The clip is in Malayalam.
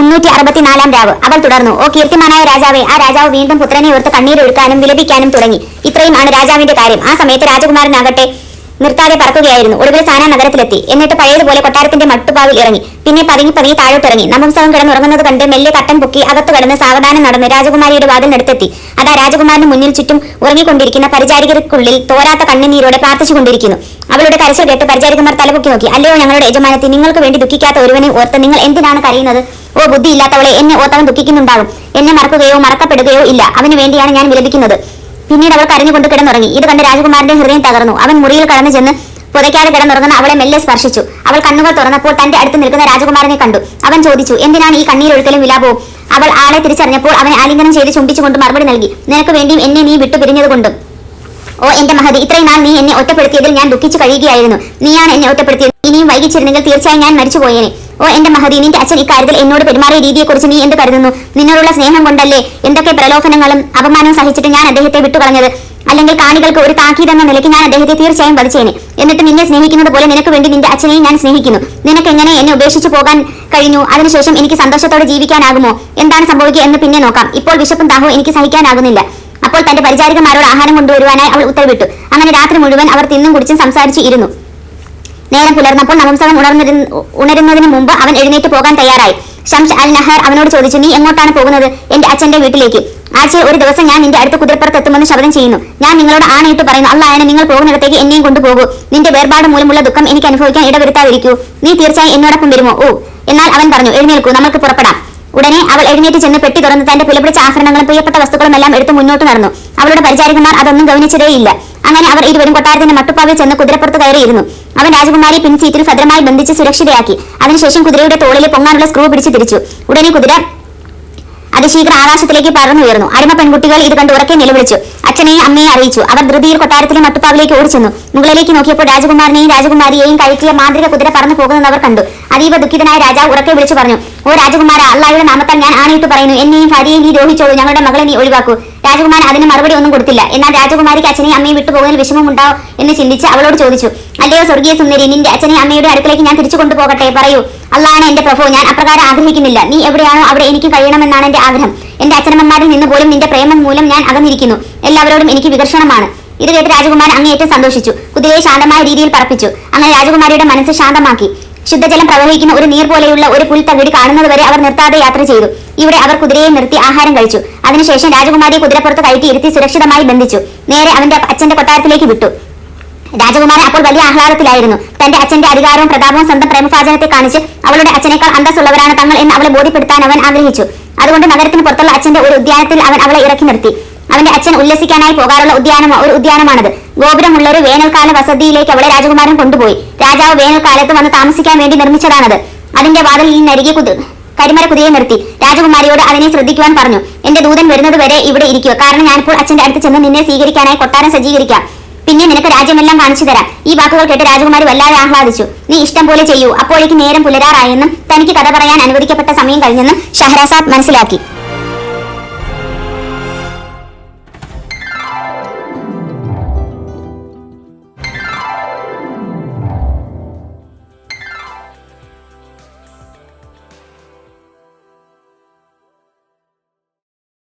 ഇരുന്നൂറ്റി അറുപത്തിനാലാം രാവ്. അവൾ തുടർന്നു. ഓ കീർത്തിമാനായ രാജാവെ ആ രാജാവ് വീണ്ടും പുത്രനെ ഓർത്ത് കണ്ണീരൊഴുക്കാനും വിലപിക്കാനും തുടങ്ങി. ഇത്രയും ആണ് രാജാവിന്റെ കാര്യം. ആ സമയത്ത് രാജകുമാരനാകട്ടെ നിർത്താതെ പറക്കുകയായിരുന്നു. ഒടുവിൽ സാന നഗരത്തിലെത്തി. എന്നിട്ട് പഴയതുപോലെ കൊട്ടാരത്തിന്റെ മട്ടുപാവിൽ ഇറങ്ങി. പിന്നെ പതുങ്ങി പതുങ്ങി താഴോട്ടിറങ്ങി. നമ്പുംസവം കിടന്നുറങ്ങുന്നത് കണ്ട് മെല്ലെ കട്ടൻ പൊക്കി അകത്തു കടന്ന് സാവധാനം നടന്ന് രാജകുമാരിയുടെ വാതിലിനടുത്തെത്തി. അതാ രാജകുമാരന് മുന്നിൽ ചുറ്റും ഉറങ്ങിക്കൊണ്ടിരിക്കുന്ന പരിചാരികർക്കുള്ളിൽ തോരാത്ത കണ്ണുനീരോടെ പ്രാർത്ഥിച്ചുകൊണ്ടിരിക്കുന്നു. അവളുടെ കരച്ചിൽ കേട്ട് പരിചാരികമാർ തലപൊക്കി നോക്കി. അല്ലയോ ഞങ്ങളുടെ യജമാനത്തി നിങ്ങൾക്ക് വേണ്ടി ദുഃഖിക്കാത്ത ഒരുവനെ ഓർത്ത് നിങ്ങൾ എന്തിനാണ് കരയുന്നത്? ഓ ബുദ്ധിയില്ലാത്തവളെ എന്നെ ഓർത്തവൻ ദുഃഖിക്കുന്നുണ്ടാകും. എന്നെ മറക്കുകയോ മറക്കപ്പെടുകയോ ഇല്ല. അവന് വേണ്ടിയാണ് ഞാൻ വിലപിക്കുന്നത്. പിന്നീട് അവൾ കരഞ്ഞുകൊണ്ട് കിടന്നുറങ്ങി. ഇത് കണ്ട് രാജകുമാരന്റെ ഹൃദയം തകർന്നു. അവൻ മുറിയിൽ കടന്നു ചെന്ന് പുതയ്ക്കാതെ കിടന്നുറങ്ങുന്ന അവളെ മെല്ലെ സ്പർശിച്ചു. അവൾ കണ്ണുകൾ തുറന്നപ്പോൾ തന്റെ അടുത്ത് നിൽക്കുന്ന രാജകുമാരനെ കണ്ടു. അവൻ ചോദിച്ചു എന്തിനാണ് ഈ കണ്ണീരൊഴുക്കലും വിലാപവും? അവൾ ആളെ തിരിച്ചറിഞ്ഞപ്പോൾ അവനെ ആലിംഗനം ചെയ്ത് ചുംബിച്ചുകൊണ്ട് മറുപടി നൽകി നിനക്ക് വേണ്ടിയും എന്നെ നീ വിട്ടു പിരിഞ്ഞതുകൊണ്ടും ഓ എന്റെ മഹതി ഇത്രയും നാൾ നീ എന്നെ ഒറ്റപ്പെടുത്തിയതിൽ ഞാൻ ദുഃഖിച്ചു കഴിയുകയായിരുന്നു. നീയാണ് എന്നെ ഒറ്റപ്പെടുത്തിയത്. ഇനിയും വൈകിച്ചിരുന്നെങ്കിൽ തീർച്ചയായും ഞാൻ മരിച്ചു പോയേനെ ഓ എന്റെ മഹതി നിന്റെ അച്ഛൻ ഇക്കാര്യത്തിൽ എന്നോട് പെരുമാറിയ രീതിയെക്കുറിച്ച് നീ എന്ത് കരുതുന്നു? നിന്നോടുള്ള സ്നേഹം കൊണ്ടല്ലേ എന്തൊക്കെ പ്രലോഭനങ്ങളും അപമാനവും സഹിച്ചിട്ട് ഞാൻ അദ്ദേഹത്തെ വിട്ടുകളഞ്ഞത്? അല്ലെങ്കിൽ കാണികൾക്ക് ഒരു താക്കീതെന്ന നിലയ്ക്ക് ഞാൻ അദ്ദേഹത്തെ തീർച്ചയായും വധിച്ചേനെ. എന്നിട്ട് നിന്നെ സ്നേഹിക്കുന്നത് പോലെ നിനക്ക് വേണ്ടി നിന്റെ അച്ഛനെയും ഞാൻ സ്നേഹിക്കുന്നു. നിനക്ക് എങ്ങനെ എന്നെ ഉപേക്ഷിച്ചു പോകാൻ കഴിഞ്ഞു? അതിനുശേഷം എനിക്ക് സന്തോഷത്തോടെ ജീവിക്കാനാകുമോ? എന്താണ് സംഭവിക്കുക എന്ന് പിന്നെ നോക്കാം. ഇപ്പോൾ വിശപ്പും ദാഹവും എനിക്ക് സഹിക്കാനാകുന്നില്ല. അപ്പോൾ തന്റെ പരിചാരികമാരോട് ആഹാരം കൊണ്ടുവരുവാനായി അവൾ ഉത്തരവിട്ടു. അങ്ങനെ രാത്രി മുഴുവൻ അവർ തിന്നും കുടിച്ചും സംസാരിച്ചു ഇരുന്നു. നേരം പുലർന്നപ്പോൾ നവംസവം ഉണർന്നിരുന്ന ഉണരുന്നതിന് മുമ്പ് അവൻ എഴുന്നേറ്റ് പോകാൻ തയ്യാറായി. ഷംഷ് അൽ നഹർ അവനോട് ചോദിച്ചു നീ എങ്ങോട്ടാണ് പോകുന്നത്? എന്റെ അച്ഛന്റെ വീട്ടിലേക്ക്. ആഴ്ചയിൽ ഒരു ദിവസം ഞാൻ നിന്റെ അടുത്ത കുതിരപ്പുറത്ത് എത്തുമെന്ന് ശബ്ദം ചെയ്യുന്നു. ഞാൻ നിങ്ങളോട് ആണയിട്ട് പറയുന്നു. അള്ളായനെ നിങ്ങൾ പോകുന്നിടത്തേക്ക് എന്നെയും കൊണ്ടുപോകൂ. നിന്റെ വേർപാട് മൂലമുള്ള ദുഃഖം എനിക്ക് അനുഭവിക്കാൻ ഇടവരുത്താതിരിക്കൂ. നീ തീർച്ചയായും എന്നോടൊപ്പം വരുമോ? ഓ എന്നാൽ അവൻ പറഞ്ഞു എഴുന്നേൽക്കൂ നമുക്ക് പുറപ്പെടാം. ഉടനെ അവൾ എഴുന്നേറ്റ് ചെന്ന് പെട്ടി തുറന്ന് തന്റെ പുലപിടിച്ച ആഭരണങ്ങളും പ്രിയപ്പെട്ട വസ്തുക്കളും എല്ലാം എടുത്ത് മുന്നോട്ട് നടന്നു. അവളുടെ പരിചാരികമാർ അതൊന്നും ഗവനിച്ചതേയില്ല അങ്ങനെ അവർ ഇരുവരും കൊട്ടാരത്തിന്റെ മട്ടുപ്പാവിൽ ചെന്ന് കുതിരപ്പുറത്ത് കയറിയിരുന്നു. അവൻ രാജകുമാരി പിൻസീറ്റിൽ ഭദ്രമായി ബന്ധിച്ച് സുരക്ഷിതയാക്കി. അതിനുശേഷം കുതിരയുടെ തോളിൽ പൊങ്ങാനുള്ള സ്ക്രൂ പിടിച്ച് തിരിച്ചു. ഉടനെ കുതിര അതിശീഘ്ര ആകാശത്തിലേക്ക് പറന്നുയർന്നു അരമ പെൺകുട്ടികൾ ഇത് കണ്ട് ഉറക്കെ നിലവിളിച്ചു. അച്ഛനെയും അമ്മയെ അറിയിച്ചു. അവർ ധൃതിയിൽ കൊട്ടാരത്തിലെ മട്ടുപ്പാവിലേക്ക് ഓടിച്ചെന്നു. മുകളിലേക്ക് നോക്കിയപ്പോൾ രാജകുമാരനെയും രാജകുമാരിയെയും കഴിക്കിയ മാന്ത്രിക കുതിര പറന്നു പോകുന്നത് അവർ കണ്ടു. അതീവ ദുഃഖിതനായ രാജാവ് ഉറക്കെ വിളിച്ചു പറഞ്ഞു ഓ രാജകുമാര അള്ളാഹയുടെ നാമത്താൽ ഞാൻ ആണയിട്ട് പറയുന്നു. എന്നെയും ഭാര്യയെയും നീ രോഹിച്ചോളൂ ഞങ്ങളുടെ മകളെ നീ ഒഴിവാക്കൂ. രാജകുമാരൻ അതിന് മറുപടി ഒന്നും കൊടുത്തില്ല. എന്നാൽ രാജകുമാരിക്ക് അച്ഛനെയും അമ്മയും വിട്ടുപോകുന്നതിൽ വിഷമമുണ്ടാവും എന്ന് ചിന്തിച്ച് അവളോട് ചോദിച്ചു അല്ലയോ സ്വർഗീയ സുന്ദരി നിന്റെ അച്ഛനെയും അമ്മയുടെ അടുക്കലേക്ക് ഞാൻ തിരിച്ചു കൊണ്ടുപോകട്ടെ? പറയൂ. അള്ളാണ് എന്റെ പ്രഭു ഞാൻ അപ്രകാരം ആഗ്രഹിക്കുന്നില്ല. നീ എവിടെയാണോ അവിടെ എനിക്ക് കഴിയണമെന്നാണ് എന്റെ ആഗ്രഹം. എന്റെ അച്ഛനമ്മമാരിൽ നിന്ന് പോലും നിന്റെ പ്രേമം മൂലം ഞാൻ അകന്നിരിക്കുന്നു. എല്ലാവരോടും എനിക്ക് വികർഷണമാണ്. ഇത് കേട്ട് രാജകുമാരൻ അങ്ങേയറ്റം സന്തോഷിച്ചു. കുതിരയെ ശാന്തമായ രീതിയിൽ പറപ്പിച്ചു. അങ്ങനെ രാജകുമാരിയുടെ മനസ്സ് ശാന്തമാക്കി. ശുദ്ധജലം പ്രവഹിക്കുന്ന ഒരു നീർ പോലെയുള്ള ഒരു പുൽത്തകിടി കാണുന്നതുവരെ അവർ നിർത്താതെ യാത്ര ചെയ്തു. ഇവിടെ അവർ കുതിരയെ നിർത്തി ആഹാരം കഴിച്ചു. അതിനുശേഷം രാജകുമാരിയെ കുതിരപ്പുറത്ത് കയറ്റി ഇരുത്തി സുരക്ഷിതമായി ബന്ധിച്ചു. നേരെ അവന്റെ അച്ഛന്റെ കൊട്ടാരത്തിലേക്ക് വിട്ടു. രാജകുമാരൻ അപ്പോൾ വലിയ ആഹ്ലാദത്തിലായിരുന്നു. തന്റെ അച്ഛന്റെ അധികാരവും പ്രതാപവും സ്വന്തം പ്രേമഭാചനത്തെ കാണിച്ച് അവളുടെ അച്ഛനേക്കാൾ അന്തസ്സുള്ളവരാണ് തങ്ങൾ എന്ന് അവളെ ബോധ്യപ്പെടുത്താൻ അവൻ ആഗ്രഹിച്ചു. അതുകൊണ്ട് നഗരത്തിന് പുറത്തുള്ള അച്ഛന്റെ ഒരു ഉദ്യാനത്തിൽ അവൻ അവളെ ഇറക്കി നിർത്തി. അവന്റെ അച്ഛൻ ഉല്ലസിക്കാനായി പോകാറുള്ള ഉദ്യാനം ഒരു ഉദ്യാനമാണത്. ഗോപുരമുള്ള ഒരു വേനൽക്കാല വസതിയിലേക്ക് അവളെ രാജകുമാരൻ കൊണ്ടുപോയി. രാജാവ് വേനൽക്കാലത്ത് വന്ന് താമസിക്കാൻ വേണ്ടി നിർമ്മിച്ചതാണത്. അതിന്റെ വാതിലിൽ നരികെ കുതു കരിമര കുതിരയെ നിർത്തി. രാജകുമാരിയോട് അതിനെ ശ്രദ്ധിക്കുവാൻ പറഞ്ഞു. എന്റെ ദൂതൻ വരുന്നത് വരെ ഇവിടെ ഇരിക്കുക. കാരണം ഞാനിപ്പോൾ അച്ഛന്റെ അടുത്ത് ചെന്ന് നിന്നെ സ്വീകരിക്കാനായി കൊട്ടാരം സജ്ജീകരിക്കാം. പിന്നെ നിനക്ക് രാജ്യമെല്ലാം കാണിച്ചു തരാം. ഈ വാക്കുകൾ കേട്ട് രാജകുമാരി വല്ലാതെ ആഹ്ലാദിച്ചു. നീ ഇഷ്ടം പോലെ ചെയ്യൂ. അപ്പോഴേക്ക് നേരം പുലരാറായെന്നും തനിക്ക് കഥ പറയാൻ അനുവദിക്കപ്പെട്ട സമയം കഴിഞ്ഞെന്നും ഷഹ്റാസാദ് മനസ്സിലാക്കി.